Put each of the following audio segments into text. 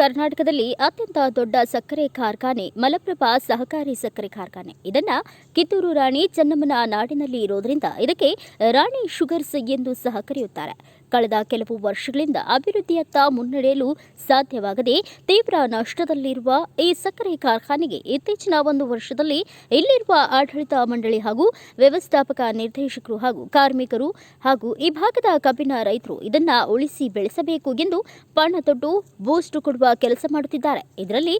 ಕರ್ನಾಟಕದಲ್ಲಿ ಅತ್ಯಂತ ದೊಡ್ಡ ಸಕ್ಕರೆ ಕಾರ್ಖಾನೆ, ಮಲಪ್ರಭಾ ಸಹಕಾರಿ ಸಕ್ಕರೆ ಕಾರ್ಖಾನೆ. ಇದನ್ನ ಕಿತ್ತೂರು ರಾಣಿ ಚೆನ್ನಮ್ಮನ ನಾಡಿನಲ್ಲಿ ಇರೋದ್ರಿಂದ ಇದಕ್ಕೆ ರಾಣಿ ಶುಗರ್ಸ್ ಎಂದು ಸಹ ಕರೆಯುತ್ತಾರೆ. ಕಳೆದ ಕೆಲವು ವರ್ಷಗಳಿಂದ ಅಭಿವೃದ್ಧಿಯತ್ತ ಮುನ್ನಡೆಯಲು ಸಾಧ್ಯವಾಗದೆ ತೀವ್ರ ನಷ್ಟದಲ್ಲಿರುವ ಈ ಸಕ್ಕರೆ ಕಾರ್ಖಾನೆಗೆ ಇತ್ತೀಚಿನ ಒಂದು ವರ್ಷದಲ್ಲಿ ಇಲ್ಲಿರುವ ಆಡಳಿತ ಮಂಡಳಿ ಹಾಗೂ ವ್ಯವಸ್ಥಾಪಕ ನಿರ್ದೇಶಕರು ಹಾಗೂ ಕಾರ್ಮಿಕರು ಹಾಗೂ ಈ ಭಾಗದ ಕಬ್ಬಿನ ರೈತರು ಇದನ್ನು ಉಳಿಸಿ ಬೆಳೆಸಬೇಕು ಎಂದು ಪಣ ತೊಟ್ಟು ಬೂಸ್ಟ್ ಕೊಡುವ ಕೆಲಸ ಮಾಡುತ್ತಿದ್ದಾರೆ. ಇದರಲ್ಲಿ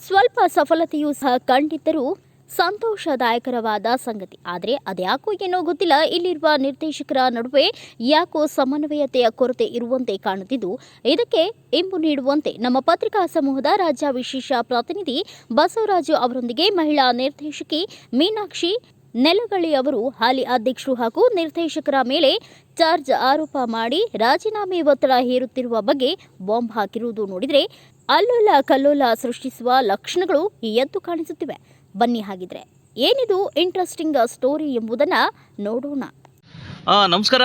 ಸ್ವಲ್ಪ ಸಫಲತೆಯೂ ಸಹ ಕಂಡಿದ್ದರೂ ಸಂತೋಷದಾಯಕರವಾದ ಸಂಗತಿ. ಆದರೆ ಅದ್ಯಾಕೋ ಏನೋ ಗೊತ್ತಿಲ್ಲ, ಇಲ್ಲಿರುವ ನಿರ್ದೇಶಕರ ನಡುವೆ ಯಾಕೋ ಸಮನ್ವಯತೆಯ ಕೊರತೆ ಇರುವಂತೆ ಕಾಣುತ್ತಿದ್ದು, ಇದಕ್ಕೆ ಇಂಬು ನೀಡುವಂತೆ ನಮ್ಮ ಪತ್ರಿಕಾ ಸಮೂಹದ ರಾಜ್ಯ ವಿಶೇಷ ಪ್ರತಿನಿಧಿ ಬಸವರಾಜು ಅವರೊಂದಿಗೆ ಮಹಿಳಾ ನಿರ್ದೇಶಕಿ ಮೀನಾಕ್ಷಿ ನೆಲಗಳಿ ಅವರು ಹಾಲಿ ಅಧ್ಯಕ್ಷರು ಹಾಗೂ ನಿರ್ದೇಶಕರ ಮೇಲೆ ಚಾರ್ಜ್ ಆರೋಪ ಮಾಡಿ ರಾಜೀನಾಮೆ ಒತ್ತಡ ಹೇರುತ್ತಿರುವ ಬಗ್ಗೆ ಬಾಂಬ್ ಹಾಕಿರುವುದು ನೋಡಿದರೆ ಅಲ್ಲೋಲ ಕಲ್ಲೋಲ ಸೃಷ್ಟಿಸುವ ಲಕ್ಷಣಗಳು ಎದ್ದು ಕಾಣಿಸುತ್ತಿವೆ. ಬನ್ನಿ ಹಾಗಿದ್ರೆ. ಏನಿದು ಇಂಟ್ರೆಸ್ಟಿಂಗ್ ಸ್ಟೋರಿ ಎಂಬುದನ್ನು ನೋಡೋಣ. ನಮಸ್ಕಾರ.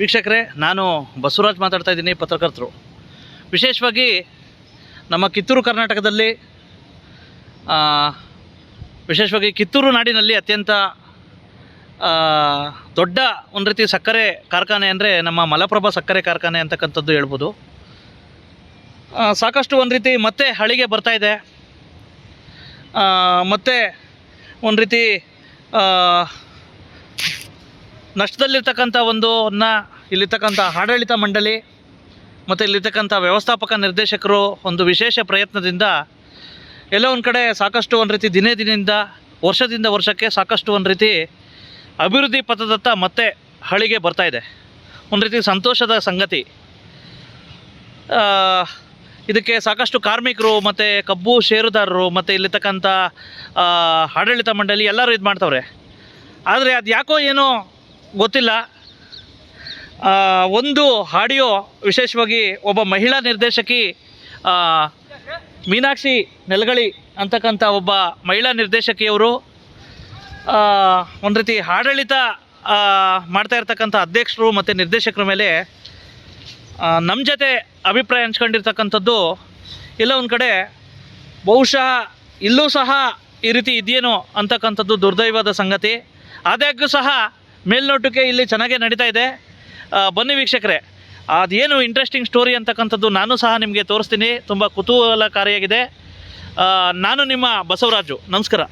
ವೀಕ್ಷಕರೇ, ನಾನು ಬಸವರಾಜ್ ಮಾತಾಡ್ತಾ ಇದ್ದೀನಿ, ಪತ್ರಕರ್ತರು. ವಿಶೇಷವಾಗಿ ನಮ್ಮ ಕಿತ್ತೂರು ಕರ್ನಾಟಕದಲ್ಲಿ ವಿಶೇಷವಾಗಿ ಕಿತ್ತೂರು ನಾಡಿನಲ್ಲಿ ಅತ್ಯಂತ ದೊಡ್ಡ ಒಂದು ರೀತಿ ಸಕ್ಕರೆ ಕಾರ್ಖಾನೆ ಅಂದರೆ ನಮ್ಮ ಮಲಪ್ರಭಾ ಸಕ್ಕರೆ ಕಾರ್ಖಾನೆ ಅಂತಕ್ಕಂಥದ್ದು ಹೇಳ್ಬೋದು. ಸಾಕಷ್ಟು ಒಂದು ರೀತಿ ಮತ್ತೆ ಹಳಿಗೆ ಬರ್ತಾ ಇದೆ. ಮತ್ತೆ ಒಂದು ರೀತಿ ನಷ್ಟದಲ್ಲಿರ್ತಕ್ಕಂಥ ಒಂದು ಅನ್ನ, ಇಲ್ಲಿರ್ತಕ್ಕಂಥ ಆಡಳಿತ ಮಂಡಳಿ, ಮತ್ತು ಇಲ್ಲಿರ್ತಕ್ಕಂಥ ವ್ಯವಸ್ಥಾಪಕ ನಿರ್ದೇಶಕರು ಒಂದು ವಿಶೇಷ ಪ್ರಯತ್ನದಿಂದ ಎಲ್ಲೋ ಒಂದು ಕಡೆ ಸಾಕಷ್ಟು ಒಂದು ರೀತಿ ದಿನೇ ದಿನದಿಂದ, ವರ್ಷದಿಂದ ವರ್ಷಕ್ಕೆ ಸಾಕಷ್ಟು ಒಂದು ರೀತಿ ಅಭಿವೃದ್ಧಿ ಪಥದತ್ತ ಮತ್ತೆ ಹಳಿಗೆ ಬರ್ತಾ ಇದೆ. ಒಂದು ರೀತಿ ಸಂತೋಷದ ಸಂಗತಿ. ಇದಕ್ಕೆ ಸಾಕಷ್ಟು ಕಾರ್ಮಿಕರು ಮತ್ತು ಕಬ್ಬು ಷೇರುದಾರರು ಮತ್ತು ಇಲ್ಲಿರ್ತಕ್ಕಂಥ ಆಡಳಿತ ಮಂಡಳಿ ಎಲ್ಲರೂ ಇದು ಮಾಡ್ತವ್ರೆ. ಆದರೆ ಅದು ಯಾಕೋ ಏನೋ ಗೊತ್ತಿಲ್ಲ. ಒಂದು ಆಡಿಯೋ ವಿಶೇಷವಾಗಿ ಒಬ್ಬ ಮಹಿಳಾ ನಿರ್ದೇಶಕಿ ಮೀನಾಕ್ಷಿ ನೆಲಗಳಿ ಅಂತಕ್ಕಂಥ ಒಬ್ಬ ಮಹಿಳಾ ನಿರ್ದೇಶಕಿಯವರು ಒಂದು ರೀತಿ ಆಡಳಿತ ಮಾಡ್ತಾ ಇರ್ತಕ್ಕಂಥ ಅಧ್ಯಕ್ಷರು ಮತ್ತು ನಿರ್ದೇಶಕರ ಮೇಲೆ ನಮ್ಮ ಜೊತೆ ಅಭಿಪ್ರಾಯ ಹಂಚ್ಕೊಂಡಿರ್ತಕ್ಕಂಥದ್ದು ಇಲ್ಲ ಒಂದು ಕಡೆ ಬಹುಶಃ ಇಲ್ಲೂ ಸಹ ಈ ರೀತಿ ಇದೆಯೇನೋ ಅಂತಕ್ಕಂಥದ್ದು ದುರ್ದೈವದ ಸಂಗತಿ. ಆದಾಗ್ಯೂ ಸಹ ಮೇಲ್ನೋಟಕ್ಕೆ ಇಲ್ಲಿ ಚೆನ್ನಾಗೇ ನಡೀತಾ ಇದೆ. ಬನ್ನಿ ವೀಕ್ಷಕರೇ ಅದೇನು ಇಂಟ್ರೆಸ್ಟಿಂಗ್ ಸ್ಟೋರಿ ಅಂತಕ್ಕಂಥದ್ದು ನಾನು ಸಹ ನಿಮಗೆ ತೋರಿಸ್ತೀನಿ. ತುಂಬ ಕುತೂಹಲಕಾರಿಯಾಗಿದೆ. ನಾನು ನಿಮ್ಮ ಬಸವರಾಜು. ನಮಸ್ಕಾರ.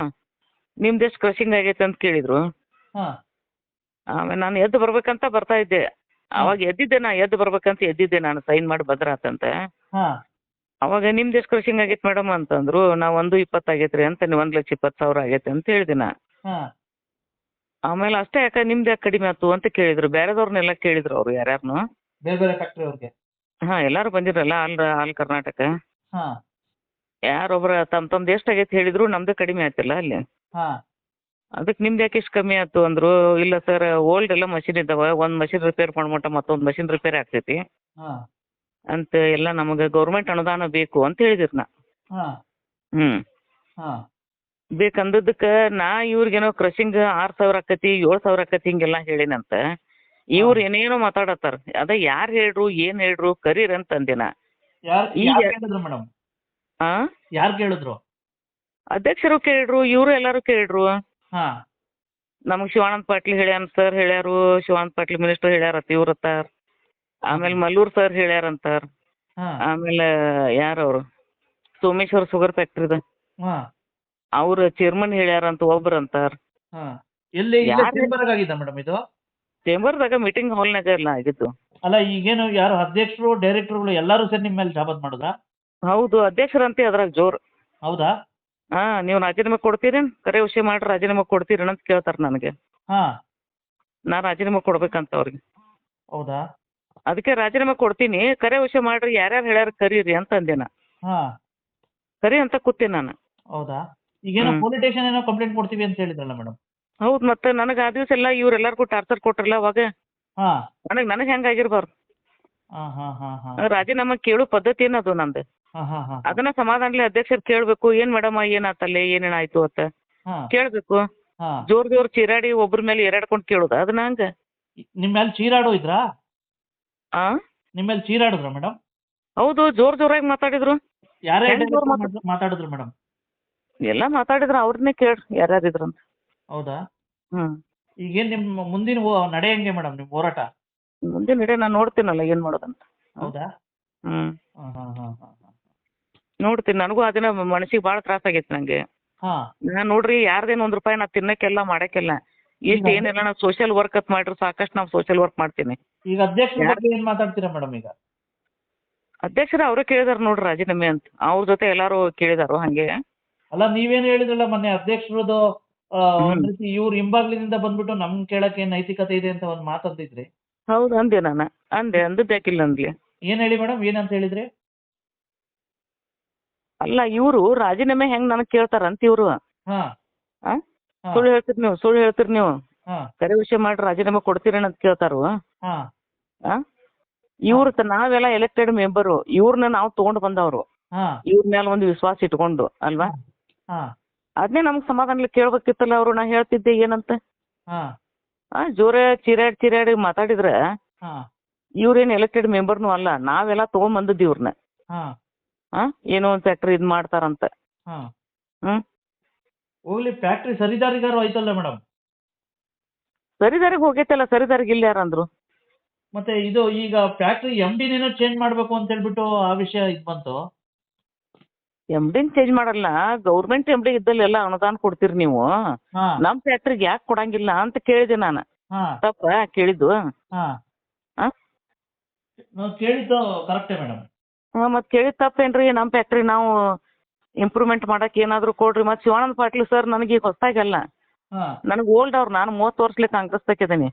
ನಿಮ್ದು ಎಷ್ಟು ಕ್ರಶಿಂಗ್ ಆಗೈತೆ ಅಂತ ಕೇಳಿದ್ರು. ಹಾಂ. ಆಮೇಲೆ ನಾನು ಎದ್ದು ಬರ್ಬೇಕಂತ ಬರ್ತಾ ಇದ್ದೆ. ಅವಾಗ ಎದ್ದಿದ್ದೆ ನಾ ಎದ್ದು ಬರ್ಬೇಕಂತ ಎದ್ದಿದ್ದೆ ನಾನು ಸೈನ್ ಮಾಡಿ ಬದ್ರಾತಂತ ಹಾಂ. ಅವಾಗ ನಿಮ್ದು ಎಷ್ಟು ಕ್ರಶಿಂಗ್ ಆಗೈತೆ ಮೇಡಮ್ ಅಂತಂದ್ರು ನಾ ಒಂದು ಇಪ್ಪತ್ತು ಆಗೈತ್ರಿ ಅಂತ ನೀವು ಒಂದು ಲಕ್ಷ ಇಪ್ಪತ್ತು ಸಾವಿರ ಆಗೈತೆ ಅಂತ ಹೇಳಿದೆ ನಾ. ಹಾಂ. ಆಮೇಲೆ ಅಷ್ಟೇ ಯಾಕೆ ನಿಮ್ದು ಯಾಕೆ ಕಡಿಮೆ ಆಯ್ತು ಅಂತ ಕೇಳಿದ್ರು. ಬೇರೆದವ್ರನ್ನೆಲ್ಲ ಕೇಳಿದ್ರು ಅವ್ರು ಯಾರ್ಯಾರನು. ಬೇರೆ ಬೇರೆ ಫ್ಯಾಕ್ಟ್ರಿ ಅವ್ರಿಗೆ? ಹಾಂ ಎಲ್ಲರೂ ಬಂದಿರಲ್ಲ ಆಲ್ ಆಲ್ ಕರ್ನಾಟಕ. ಹಾಂ. ತಮ್ ತಮ್ಮ ತಮ್ದು ಎಷ್ಟು ಆಗೈತೆ ಹೇಳಿದ್ರು ನಮ್ದು ಕಡಿಮೆ ಆಯ್ತಿಲ್ಲ ಅಲ್ಲಿ. ಹಾಂ. ಅದಕ್ಕೆ ನಿಮ್ದು ಯಾಕೆ ಇಷ್ಟು ಕಮ್ಮಿ ಆಯ್ತು ಅಂದರು ಇಲ್ಲ ಸರ್ ಓಲ್ಡ್ ಎಲ್ಲ ಮಷಿನ್ ಇದ್ದಾವೆ ಒಂದು ಮಷಿನ್ ರಿಪೇರ್ ಮಾಡ್ಮಟ ಮತ್ತೊಂದು ಮಷಿನ್ ರಿಪೇರ್ ಆಗ್ತೈತಿ. ಹಾಂ. ಅಂತ ಎಲ್ಲ ನಮಗೆ ಗೌರ್ಮೆಂಟ್ ಅನುದಾನ ಬೇಕು ಅಂತ ಹೇಳಿದ್ರು ನಾ. ಹಾಂ. ಹ್ಞೂ ಹಾಂ. ಬೇಕಂದದಕ್ಕೆ ನಾ ಇವ್ರಿಗೇನೋ ಕ್ರಶಿಂಗ್ ಆರು ಸಾವಿರ ಆಕತಿ ಏಳು ಸಾವಿರ ಆಕತಿ ಹಿಂಗೆಲ್ಲ ಹೇಳಿನಂತ ಇವ್ರು ಏನೇನೋ ಮಾತಾಡತ್ತಾರ. ಅದ ಯಾರು ಹೇಳ್ರು ಏನ್ ಹೇಳ್ರು ಕರೀರ್ ಅಂತ ಅಂದೆ ನಾ. ಈಗ- ಮೇಡಮ್? ಯಾರು ಕೇಳಿದ್ರು? ಅಧ್ಯಕ್ಷರು ಕೇಳ್ರು ಇವರು ಎಲ್ಲರೂ ಕೇಳ್ರು. ಹಾಂ. ನಮಗೆ ಶಿವಾನಂದ ಪಾಟೀಲ್ ಹೇಳ್ಯಾನ ಸರ್ ಹೇಳ್ಯಾರು ಶಿವಾನಂದ ಪಾಟೀಲ್ ಮಿನಿಸ್ಟರ್ ಹೇಳ್ಯಾರತ್ತ ಇವ್ರತ್ತಾರ ಆಮೇಲೆ ಮಲ್ಲೂರ್ ಸರ್ ಹೇಳ್ಯಾರಂತಾರ ಹಾ. ಆಮೇಲೆ ಯಾರವ್ರು ಸೋಮೇಶ್ವರ್ ಶುಗರ್ ಫ್ಯಾಕ್ಟ್ರಿದ ಅವ್ರ ಚೇರ್ಮನ್ ಹೇಳ್ಯಾರಂತ ಒಬ್ರು ಅಂತಾರ. ಎಲ್ಲಿ ಯಾರು- ಮೇಡಮ್ ಇದು? ಚೇಂಬರ್ದಾಗ ಮೀಟಿಂಗ್ ಹಾಲ್ನಾಗ ಎಲ್ಲ ಆಗಿತ್ತು ಅಲ್ಲ ಈಗೇನು ಯಾರು ಅಧ್ಯಕ್ಷರು ಡೈರೆಕ್ಟರ್ಗಳು ಎಲ್ಲರೂ ಸರ್ ನಿಮ್ಮ ಮೇಲೆ ಜಾಬತ್ ಮಾಡುದಾ ಹೌದು ಅಧ್ಯಕ್ಷರಂತೆ ಅದ್ರಾಗ ಜೋರ್. ಹೌದಾ? ಹಾ ನೀವು ರಾಜೀನಾಮೆ ಕೊಡ್ತೀರೇನು ಕರೆ ವಿಷಯ ಮಾಡ್ರಿ ರಾಜೀನಾಮೆ ಕೊಡ್ತೀರೇನ್ ಅಂತ ಕೇಳ್ತಾರೆ ನನಗೆ. ಹಾಂ. ನಾ ರಾಜೀನಾಮೆ ಕೊಡ್ಬೇಕಂತ ಅವ್ರಿಗೆ. ಹೌದಾ? ಅದಕ್ಕೆ ರಾಜೀನಾಮೆ ಕೊಡ್ತೀನಿ ಕರೆ ವಿಷಯ ಮಾಡ್ರಿ ಯಾರ್ಯಾರು ಹೇಳ್ಯಾರ ಕರೀರಿ ಅಂತ ಅಂದೆ ನಾ. ಹಾಂ. ಕರಿ ಅಂತ ಕೂತೀನಿ ನಾನು. ಹೌದಾ? ಈಗೇನೋ ಹ್ಮ್. ಪೊಲೀಸ್ ಸ್ಟೇಷನ್ ಏನೋ ಕಂಪ್ಲೇಂಟ್ ಕೊಡ್ತೀವಿ ಅಂತ ಹೇಳಿದ್ರಲ್ಲ ಮೇಡಮ್ ಹೌದು ಮತ್ತೆ ನನಗೆ ಆ ದಿವಸ ಎಲ್ಲ ಇವ್ರೆಲ್ಲರಿಗೂ ಟಾರ್ಚರ್ ಕೊಟ್ರಲ್ಲ ಅವಾಗ? ನನಗ ನನಗೆ ನನಗೆ ಹೆಂಗೆ ಆಗಿರ್ಬಾರ್ದು? ಹಾಂ ಹಾಂ ಹಾಂ ಹಾಂ. ರಾಜೀನಾಮೆ ಕೇಳು ಪದ್ಧತಿ ಏನದು ನಂದು? ಹಾಂ ಹಾಂ ಹಾಂ ಅದನ್ನ ಸಮಾಧಾನಲಿ ಅಧ್ಯಕ್ಷರು ಕೇಳಬೇಕು ಏನ್ ಮೇಡಮ್ ಏನಾತಲ್ಲೇ ಏನೇನಾಯ್ತು ಅಂತ. ಕೇಳ್ಬೇಕು ಕೇಳಬೇಕು. ಹಾಂ. ಜೋರ್ ಜೋರ್ ಚೀರಾಡಿ ಒಬ್ರ ಮೇಲೆ ಎರಡ್ಕೊಂಡು ಕೇಳುದ ಅದನ್ನ ಹಂಗ. ನಿಮ್ ಮೇಲೆ ಚೀರಾಡೋ ಇದ್ರಾ? ಆ? ನಿಮ್ಮ ಮೇಲೆ ಚೀರಾಡಿದ್ರ ಮೇಡಮ್? ಹೌದು ಜೋರ್ ಜೋರಾಗಿ ಮಾತಾಡಿದ್ರು. ಯಾರೇ ಹೆಂಗ್ ಜೋರ್ ಮಾತಾಡಿದ್ರು ಮೇಡಮ್? ಎಲ್ಲಾ ಮಾತಾಡಿದ್ರು ಅವ್ರನ್ನೇ ಕೇಳ ಯಾರ್ಯಾರಿದ್ರು ಅಂತ. ಹೌದಾ? ಹ್ಮ್. ಈಗೇನ್ ನಿಮ್ಮ ಮುಂದಿನ ಹೋ- ನಡೆ ಹೆಂಗೆ ಮೇಡಮ್ ನಿಮ್ ಹೋರಾಟ? ಮುಂದಿನ ನಡೆ ನಾನು ನೋಡ್ತೀನಲ್ಲ ಏನ್ ಮಾಡೋದಂತ. ಹೌದಾ? ಹ್ಮ್. ಹಾ ಹಾ ಹಾ ಹಾ. ನೋಡ್ತೀನಿ. ನನಗೂ ಅದನ್ನ ಮನಸ್ಸಿಗೆ ಬಹಳ ತ್ರಾಸ ಆಗೈತೆ ನಂಗೆ. ಹಾ. ನಾ ನೋಡ್ರಿ ಯಾರ್ದೇನು ಒಂದ್ ರೂಪಾಯಿ ನಾ ತಿನ್ನಕ್ಕೆಲ್ಲ ಮಾಡಕ್ಕೆಲ್ಲ. ಇಷ್ಟ ಏನಿಲ್ಲ ನಾವು ಸೋಷಿಯಲ್ ವರ್ಕ್ ಅತ್ ಮಾಡ್ರಿ ಸಾಕಷ್ಟು ನಾವು ಸೋಷಿಯಲ್ ವರ್ಕ್ ಮಾಡ್ತೀನಿ ಈಗ ಅಧ್ಯಕ್ಷರ ಬಗ್ಗೆ ಏನ್ ಮಾತಾಡ್ತೀರಾ ಮೇಡಮ್ ಈಗ? ಅಧ್ಯಕ್ಷರು ಅವ್ರೇ ಕೇಳಿದಾರ ನೋಡ್ರಿ ರಾಜೀನಾಮೆ ಅಂತ. ಅವ್ರ ಜೊತೆ ಎಲ್ಲಾರು ಕೇಳಿದಾರು ಹಂಗೆ. ಅಲ್ಲ ನೀವೇನ್ ಹೇಳಿದ್ರಲ್ಲ ಮೊನ್ನೆ ಅಧ್ಯಕ್ಷರದು ಆ, ಒಂದ್ ಹ್ಮ್. ರೀತಿ ಇವ್ರ ಹಿಂಬಾಗ್ಲಿನಿಂದ ಬಂದ್ಬಿಟ್ಟು ನಮ್ ಕೇಳಕ್ಕೆ ಏನ್ ನೈತಿಕತೆ ಇದೆ ಅಂತ ಒಂದ್ ಮಾತಂದಿದ್ರಿ. ಹೌದು ಅಂದೆ ನಾನು. ಅಂದೆ ಅಂದದ್ದಾಕಿಲ್ಲ ಅಂದ್ಲಿ. ಏನ್ ಹೇಳಿ ಮೇಡಮ್ ಏನಂತ ಹೇಳಿದ್ರಿ? ಅಲ್ಲ ಇವರು ರಾಜೀನಾಮೆ ಹೆಂಗ್ ನನಗ್ ಕೇಳ್ತಾರಂತ ಇವ್ರು? ಸುಳ್ಳು ಹೇಳ್ತೀರಿ ನೀವು ಸುಳ್ಳು ಹೇಳ್ತೀರಿ ನೀವು. ಕರೆ ವಿಷಯ ಮಾಡಿ ರಾಜೀನಾಮೆ ಕೊಡ್ತೀರೇನ ಅಂತ ಕೇಳ್ತಾರು. ಇವ್ರ ನಾವೆಲ್ಲ ಎಲೆಕ್ಟೆಡ್ ಮೆಂಬರ್ ಇವ್ರನ್ನ ನಾವು ತಗೊಂಡ್ ಬಂದವ್ರು. ಇವ್ರ ಮೇಲೆ ಒಂದು ವಿಶ್ವಾಸ ಇಟ್ಕೊಂಡು ಅಲ್ವಾ? ಅದನ್ನೇ ನಮ್ಗೆ ಸಮಾಧಾನ ಕೇಳ್ಬೇಕಿತ್ತಲ್ಲ ಅವ್ರು ನಾ ಹೇಳ್ತಿದ್ದೆ ಏನಂತ? ಜೋರ ಚಿರಾಡ್ ಚಿರಾಡಿ ಮಾತಾಡಿದ್ರೆ ಇವ್ರೇನ್ ಎಲೆಕ್ಟೆಡ್ ಮೆಂಬರ್ನು ಅಲ್ಲ ನಾವೆಲ್ಲ ತಗೊಂಡ್ ಬಂದಿದ್ದು ಇವ್ರನ್ನ ಹಾ ಏನೋ ಒಂದು ಫ್ಯಾಕ್ಟ್ರಿ ಇದು ಮಾಡ್ತಾರಂತ. ಹಾ. ಹ್ಮ್? ಹೋಗ್ಲಿ ಫ್ಯಾಕ್ಟ್ರಿ ಸರಿದಾರಿಗಾರು ಆಯ್ತಲ್ಲ ಮೇಡಮ್ ಸರಿದಾರಿಗೆ ಹೋಗೈತಲ್ಲ ಸರಿದಾರಿಗೆ ಇಲ್ಲ ಯಾರಂದ್ರು ಮತ್ತೆ ಇದು ಈಗ ಫ್ಯಾಕ್ಟ್ರಿ ಎಂ ಡಿನೇನೋ ಚೇಂಜ್ ಮಾಡ್ಬೇಕು ಅಂತ ಹೇಳ್ಬಿಟ್ಟು ಆ ವಿಷಯ ಇದು ಬಂತು. ಎಂ ಡಿನ್ ಚೇಂಜ್ ಮಾಡಲ್ಲ ಗೌರ್ಮೆಂಟ್ ಎಂ ಡಿ ಇದ್ದಲ್ಲಿ ಎಲ್ಲ ಅನುದಾನ ಕೊಡ್ತೀರಿ ನೀವು. ಹಾ. ನಮ್ ಫ್ಯಾಕ್ಟ್ರಿಗೆ ಯಾಕೆ ಕೊಡಂಗಿಲ್ಲ ಅಂತ ಕೇಳಿದೆ ನಾನು. ಹಾ. ತಪ್ಪ ಕೇಳಿದ್ದು? ಹಾ? ನಾವು ಕೇಳಿದ್ದು ಕರೆಕ್ಟೇ ಮೇಡಮ್ ಹಾ ಮತ್ ಕೇಳಿದ್ ತಪ್ಪೇನ್ರಿ ನಮ್ಮ ಫ್ಯಾಕ್ಟ್ರಿ ನಾವು ಇಂಪ್ರೂವ್ಮೆಂಟ್ ಮಾಡಕ್ ಏನಾದ್ರು ಕೊಡ್ರಿ. ಮತ್ತ್ ಶಿವಾನಂದ ಪಾಟೀಲ್ ಸರ್ ನನಗೆ ಈಗ ಹೊಸ್ದಾಗಲ್ಲ. ಹಾ. ನನಗೆ ಓಲ್ಡ್ ಅವ್ರು ನಾನು ಮೂವತ್ತು ವರ್ಷಲೆ ಕಾಂಗ್ರೆಸ್ ತಕ್ಕಿದ್ದೀನಿ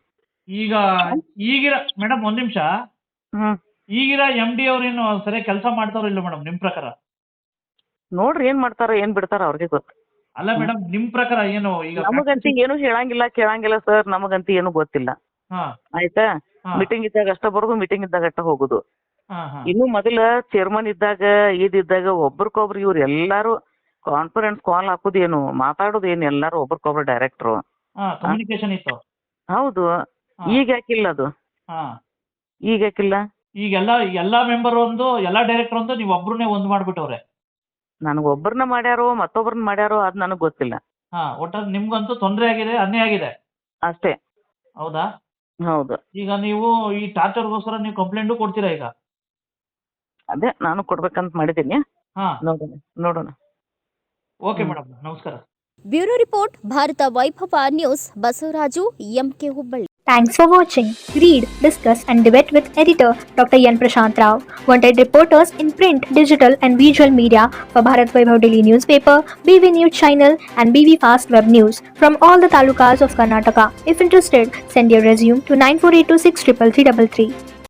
ಈಗ ಈಗಿರ ಮೇಡಮ್ ಒಂದ್ ನಿಮಿಷ. ಈಗಿರ ಎಂ ಡಿ ಅವ್ರೇನು ಸರಿಯಾಗಿ ಕೆಲಸ ಮಾಡ್ತಾರೋ ಇಲ್ಲ ಮೇಡಮ್ ನಿಮ್ ಪ್ರಕಾರ? ನೋಡ್ರಿ ಏನ್ ಮಾಡ್ತಾರ ಏನ್ ಬಿಡ್ತಾರ ಅವ್ರಿಗೆ ಗೊತ್ತು. ಅಲ್ಲ ಮೇಡಮ್ ನಿಮ್ ಪ್ರಕಾರ ಏನು ಈಗ ನಮಗಂತ ಏನು ಹೇಳಂಗಿಲ್ಲ ಕೇಳಂಗಿಲ್ಲ ಸರ್ ನಮಗಂತ ಏನು ಗೊತ್ತಿಲ್ಲ. ಹಾ. ಆಯ್ತಾ? ಹಾ. ಮೀಟಿಂಗ್ ಇದ್ದಾಗ ಅಷ್ಟ ಬರೋದು ಮೀಟಿಂಗ್ ಇದ್ದಾಗ ಅಷ್ಟ ಹೋಗುದು. ಇನ್ನು ಮೊದಲ ಚೇರ್ಮನ್ ಇದ್ದಾಗ ಇದ್ದಾಗ ಒಬ್ರಿಗೊಬ್ರು ಇವ್ರು ಎಲ್ಲಾರು ಕಾನ್ಫರೆನ್ಸ್ ಕಾಲ್ ಹಾಕುದೇನು ಮಾತಾಡೋದೇನು ಎಲ್ಲಾರು ಒಬ್ರಿಗೊಬ್ರು ಡೈರೆಕ್ಟರ್ ಕಮ್ಯುನಿಕೇಶನ್ ಇತ್ತು. ಹೌದು. ಈಗ ಯಾಕಿಲ್ಲ ಅದು? ಈಗ ಯಾಕಿಲ್ಲ? ಈಗ ಎಲ್ಲಾ ಎಲ್ಲಾ ಮೆಂಬರ್ ಒಂದು ಎಲ್ಲಾ ಡೈರೆಕ್ಟರ್ ಒಂದು ನೀವು ಒಬ್ರನ್ನೇ ಒಂದ್ ಮಾಡ್ಬಿಟ್ಟವ್ರೆ. ನನಗೆ ಒಬ್ಬರನ್ನ ಮಾಡ್ಯಾರೋ ಮತ್ತೊಬ್ಬರನ್ನ ಮಾಡ್ಯಾರೋ ಅದ್ ನನಗೆ ಗೊತ್ತಿಲ್ಲ. ಹಾ ಒಟ್ಟಾರೆ ನಿಮ್ಗಂತೂ ತೊಂದರೆ ಆಗಿದೆ ಅನ್ಯಾಯ ಆಗಿದೆ. ಅಷ್ಟೇ. ಹೌದಾ? ಹೌದು. ಈಗ ನೀವು ಈ ಟಾರ್ಚರ್ಗೋಸ್ಕರ ನೀವು ಕಂಪ್ಲೇಂಟು ಕೊಡ್ತೀರಾ ಈಗ? ಅದೇ ನಾನು ಕೊಡ್ಬೇಕಂತ ಮಾಡಿದ್ದೀನಿ ಹಾ ನೋಡೋಣ ನೋಡೋಣ ಓಕೆ ಹ್ಮ್. ಮೇಡಮ್ ನಮಸ್ಕಾರ bureau report Bharata Vaibhava news Basavaraju M Hubballi Thanks for watching. Read, discuss, and debate with editor Dr. Yan Prashant Rao. Wanted reporters in print, digital, and visual media for Bharat Vaibhav Daily Newspaper, BV News Channel, and BV Fast Web News from all the talukas of Karnataka. If interested, send your resume to 9482633333.